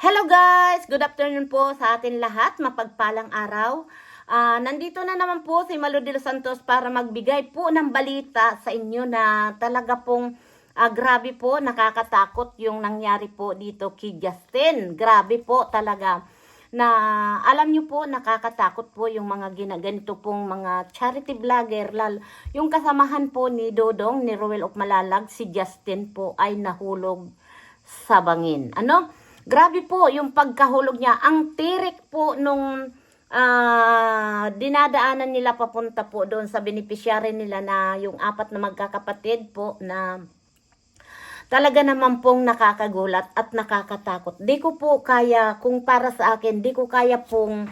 Hello guys! Good afternoon po sa atin lahat. Mapagpalang araw. Ah, nandito na naman po si Malo de los Santos para magbigay po ng balita sa inyo na talaga pong ah, grabe po, nakakatakot yung nangyari po dito kay Justin. Grabe po talaga na alam niyo po nakakatakot po yung mga ginaganito pong mga charity vlogger lal yung kasamahan po ni Dodong ni Roel of Malalag si Justin po ay nahulog sa bangin ano grabe po yung pagkahulog niya ang tirik po nung ah, dinadaanan nila papunta po doon sa beneficiary nila na yung apat na magkakapatid po na talaga naman pong nakakagulat at nakakatakot. Di ko po kaya, kung para sa akin, di ko kaya pong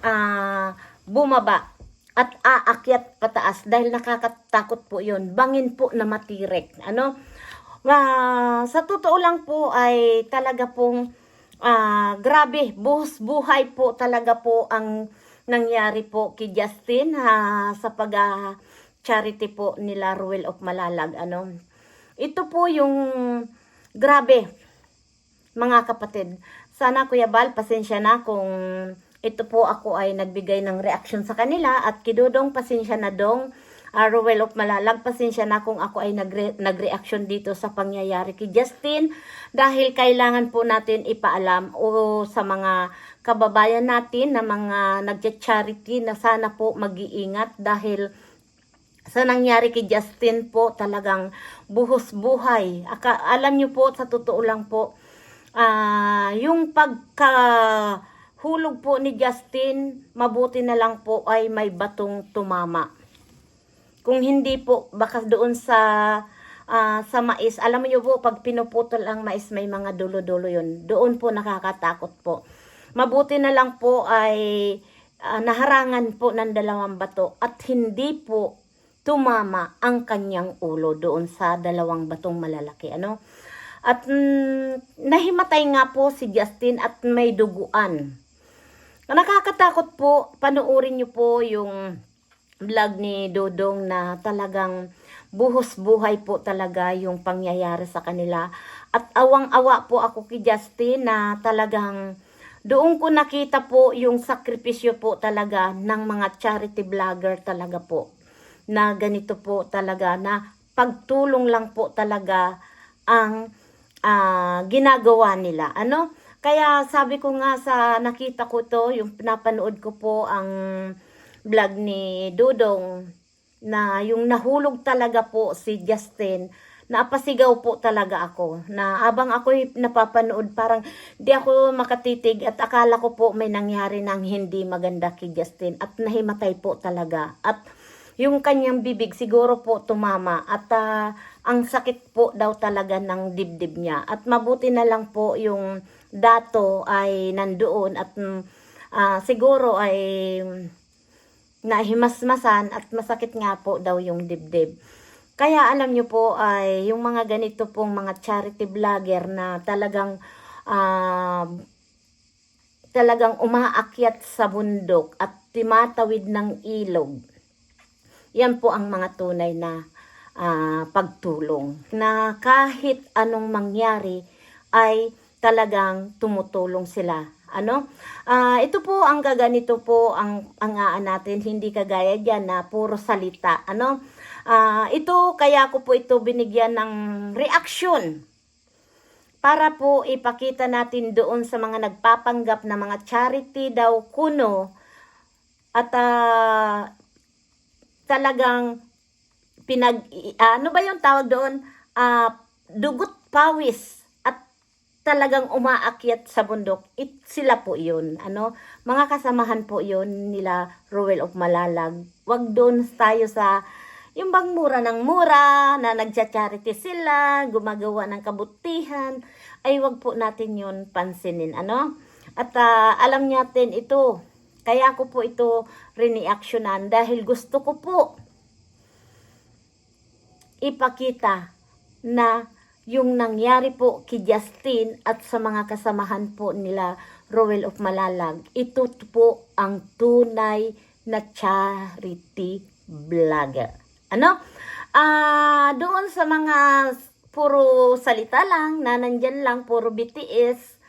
ah, bumaba at aakyat pataas dahil nakakatakot po yun. Bangin po na matirek. Ano? Ah, sa totoo lang po ay talaga pong ah, grabe, buhos buhay po talaga po ang nangyari po kay Justin ha, sa pag ah, charity po nila Ruel of Malalag. Ano? Ito po yung grabe, mga kapatid. Sana Kuya Bal, pasensya na kung ito po ako ay nagbigay ng reaction sa kanila at kidodong pasensya na dong uh, Ruel of Malalag, pasensya na kung ako ay nagre- nagreaction dito sa pangyayari kay Justin dahil kailangan po natin ipaalam o sa mga kababayan natin na mga nagcha-charity na sana po mag-iingat dahil sa nangyari kay Justin po talagang buhos buhay. Aka, alam niyo po sa totoo lang po ah yung pagka hulog po ni Justin, mabuti na lang po ay may batong tumama. Kung hindi po baka doon sa ah, sa mais, alam niyo po pag pinuputol ang mais may mga dulo-dulo 'yon. Doon po nakakatakot po. Mabuti na lang po ay ah, naharangan po ng dalawang bato at hindi po tumama ang kanyang ulo doon sa dalawang batong malalaki. Ano? At mm, nahimatay nga po si Justin at may duguan. Nakakatakot po, panoorin niyo po yung vlog ni Dodong na talagang buhos buhay po talaga yung pangyayari sa kanila. At awang-awa po ako kay Justin na talagang doon ko nakita po yung sakripisyo po talaga ng mga charity vlogger talaga po na ganito po talaga na pagtulong lang po talaga ang ah, ginagawa nila. Ano? Kaya sabi ko nga sa nakita ko to, yung pinapanood ko po ang vlog ni Dudong na yung nahulog talaga po si Justin napasigaw po talaga ako. Na abang ako napapanood parang di ako makatitig at akala ko po may nangyari ng hindi maganda kay Justin at nahimatay po talaga. At yung kanyang bibig siguro po tumama at ah, ang sakit po daw talaga ng dibdib niya. At mabuti na lang po yung dato ay nandoon at ah, siguro ay nahimasmasan at masakit nga po daw yung dibdib. Kaya alam nyo po ay yung mga ganito pong mga charity vlogger na talagang ah, talagang umaakyat sa bundok at timatawid ng ilog. Yan po ang mga tunay na ah, pagtulong. Na kahit anong mangyari ay talagang tumutulong sila. Ano? Ah, ito po ang gaganito po ang ang aan natin hindi kagaya diyan na puro salita. Ano? Ah, ito kaya ko po ito binigyan ng reaction para po ipakita natin doon sa mga nagpapanggap na mga charity daw kuno at ah, talagang pinag ano ba yung tawag doon Ah, dugot pawis talagang umaakyat sa bundok it sila po yun. Ano mga kasamahan po yun nila Roel of Malalag. Wag doon tayo sa yung bang mura ng mura na nagcha-charity sila gumagawa ng kabutihan. Ay wag po natin yun pansinin ano? At ah, alam natin ito. Kaya ko po ito reactionan dahil gusto ko po ipakita na yung nangyari po kay Justin at sa mga kasamahan po nila Roel of Malalag, ito po ang tunay na charity vlogger. Ano? Ah, doon sa mga puro salita lang, na nandyan lang, puro BTS,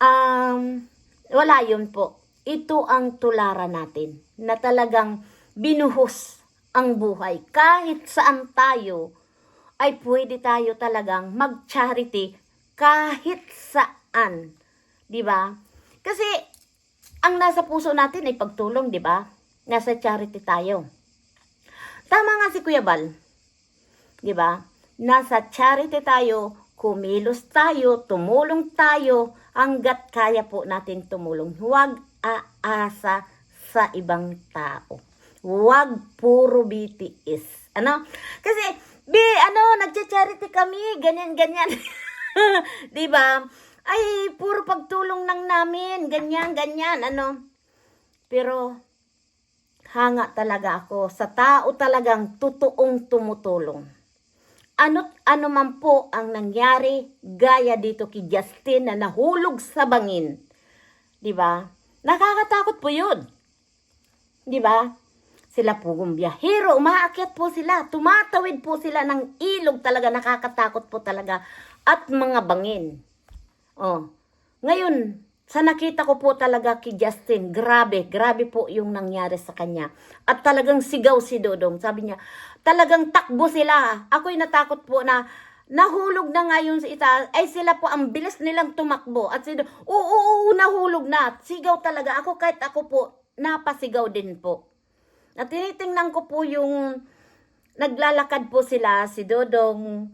um, wala yun po. Ito ang tularan natin na talagang binuhos ang buhay. Kahit saan tayo, ay pwede tayo talagang mag-charity kahit saan. Di ba? Kasi, ang nasa puso natin ay pagtulong, di ba? Nasa charity tayo. Tama nga si Kuya Bal. Di ba? Nasa charity tayo, kumilos tayo, tumulong tayo, hanggat kaya po natin tumulong. Huwag aasa sa ibang tao. Huwag puro BTS. Ano? Kasi, bi, ano, nagcha-charity kami, ganyan, ganyan. Di ba? Ay, puro pagtulong lang namin, ganyan, ganyan, ano. Pero, hanga talaga ako sa tao talagang totoong tumutulong. Ano't ano man po ang nangyari gaya dito kay Justin na nahulog sa bangin. 'Di ba? Nakakatakot po 'yun. 'Di ba? Sila po biyahero, umaakyat po sila, tumatawid po sila ng ilog talaga, nakakatakot po talaga. At mga bangin. Oh. Ngayon, sa nakita ko po talaga kay Justin, grabe, grabe po yung nangyari sa kanya. At talagang sigaw si Dodong. Sabi niya, talagang takbo sila. Ako'y natakot po na nahulog na nga yung sa itaas. Ay sila po, ang bilis nilang tumakbo. At si Dodong, oo, oo, oo, nahulog na. Sigaw talaga. Ako kahit ako po, napasigaw din po. At tinitingnan ko po yung naglalakad po sila, si Dodong,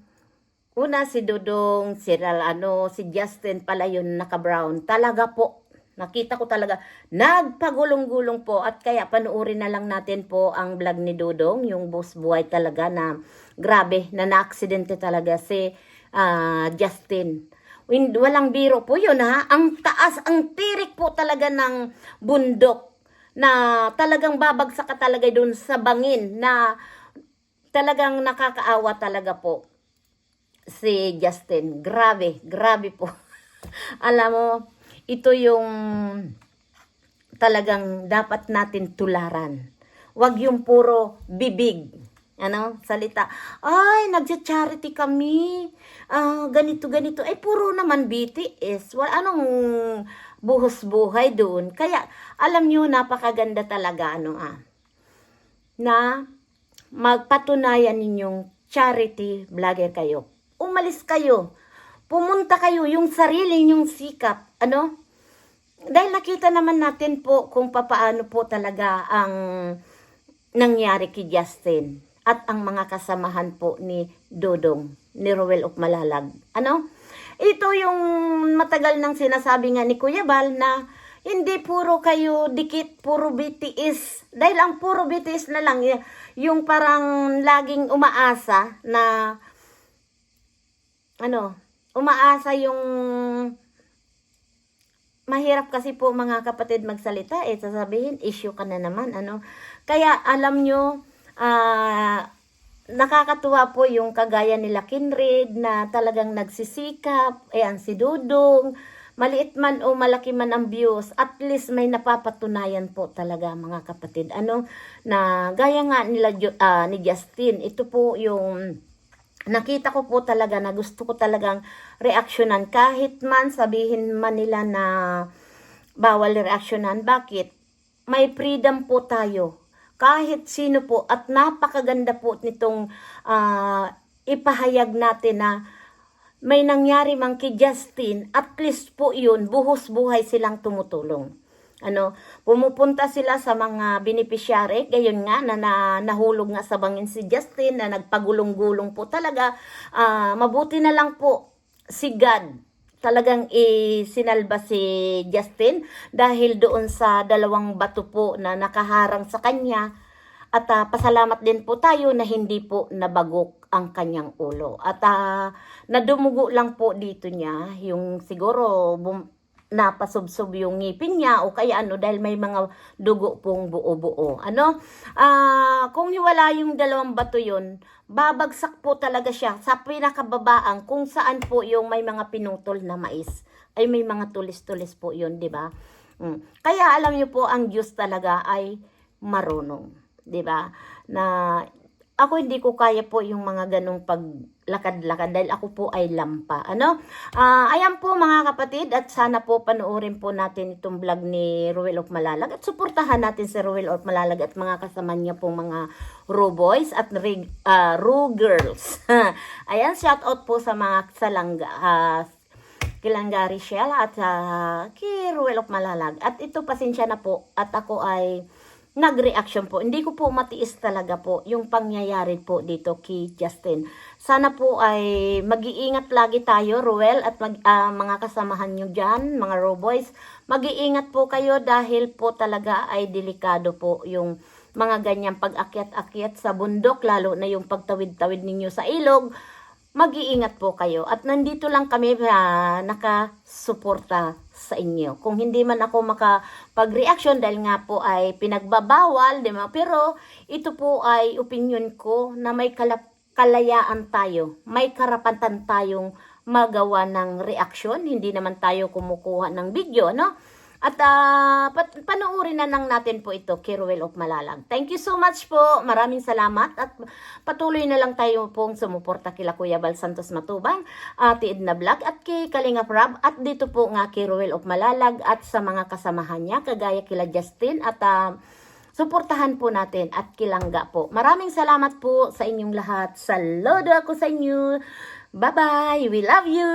Una si Dudong, si Ral, ano, si Justin pala yun naka-brown. Talaga po, nakita ko talaga, nagpagulong-gulong po at kaya panuorin na lang natin po ang vlog ni Dudong, yung boss buhay talaga na grabe, na na-aksidente talaga si ah, Justin. Walang biro po yun ha. Ang taas, ang tirik po talaga ng bundok na talagang babagsak ka talaga dun sa bangin na talagang nakakaawa talaga po si Justin. Grabe, grabe po. Alam mo, ito yung talagang dapat natin tularan. Huwag yung puro bibig. Ano, salita. Ay, nagja-charity kami. Ah, ganito, ganito. Ay, puro naman BTS. Wala, anong buhos buhay doon? Kaya, alam nyo, napakaganda talaga, ano ah, na magpatunayan ninyong charity vlogger kayo umalis kayo. Pumunta kayo yung sarili yung sikap. Ano? Dahil nakita naman natin po kung papaano po talaga ang nangyari kay Justin at ang mga kasamahan po ni Dodong, ni Rowel of. Ano? Ito yung matagal nang sinasabi nga ni Kuya Bal na hindi puro kayo dikit, puro BTS. Dahil ang puro BTS na lang, y- yung parang laging umaasa na ano, umaasa yung mahirap kasi po mga kapatid magsalita eh sasabihin issue ka na naman ano kaya alam nyo ah nakakatuwa po yung kagaya nila Kinrid na talagang nagsisikap ayan si Dudong maliit man o malaki man ang views at least may napapatunayan po talaga mga kapatid ano na gaya nga nila ah, ni Justin ito po yung nakita ko po talaga na gusto ko talagang reaksyonan kahit man sabihin man nila na bawal reaksyonan. Bakit? May freedom po tayo. Kahit sino po at napakaganda po nitong ah, ipahayag natin na may nangyari man kay Justin, at least po yun, buhos buhay silang tumutulong. Ano, pumupunta sila sa mga beneficiary, gayon nga na, na nahulog nga sa bangin si Justin na nagpagulong-gulong po talaga. Ah, mabuti na lang po si God talagang isinalba si Justin dahil doon sa dalawang bato po na nakaharang sa kanya at ah, pasalamat din po tayo na hindi po nabagok ang kanyang ulo. At ah, nadumugo lang po dito niya yung siguro bum- napasubsob yung ngipin niya o kaya ano dahil may mga dugo pong buo-buo. Ano? Ah, kung hiwala yung dalawang bato yun, babagsak po talaga siya sa pinakababaan kung saan po yung may mga pinutol na mais. Ay may mga tulis-tulis po yun, di ba? Mm. Kaya alam niyo po ang Diyos talaga ay marunong, di ba? Na ako hindi ko kaya po yung mga ganong paglakad-lakad dahil ako po ay lampa. Ano? Ah, ayan po mga kapatid at sana po panoorin po natin itong vlog ni Ruel of Malalag at suportahan natin si Ruel of Malalag at mga kasama niya pong mga Ru Boys at Rig, ah, Ru Girls. ayan, shout out po sa mga salangga, ah, Kilangga Richelle at uh, kay Ruel of Malalag. At ito, pasensya na po. At ako ay nag-reaction po. Hindi ko po matiis talaga po yung pangyayari po dito kay Justin. Sana po ay mag-iingat lagi tayo, Ruel, at mag, ah, mga kasamahan nyo dyan, mga Roboys. Mag-iingat po kayo dahil po talaga ay delikado po yung mga ganyang pag-akyat-akyat sa bundok, lalo na yung pagtawid-tawid ninyo sa ilog mag-iingat po kayo. At nandito lang kami uh, nakasuporta sa inyo. Kung hindi man ako makapag-reaction dahil nga po ay pinagbabawal, di ba? Pero ito po ay opinion ko na may kalap kalayaan tayo. May karapatan tayong magawa ng reaction. Hindi naman tayo kumukuha ng video, no? At pat- panoorin na lang natin po ito, Kiruel of Malalag. Thank you so much po. Maraming salamat. At patuloy na lang tayo pong sumuporta kila Kuya Bal Santos Matubang, Ate Edna Vlog at kay Kalinga Prab. At dito po nga Kiruel of Malalag at sa mga kasamahan niya, kagaya kila Justin at ah, suportahan po natin at kilangga po. Maraming salamat po sa inyong lahat. Saludo ako sa inyo. Bye-bye. We love you.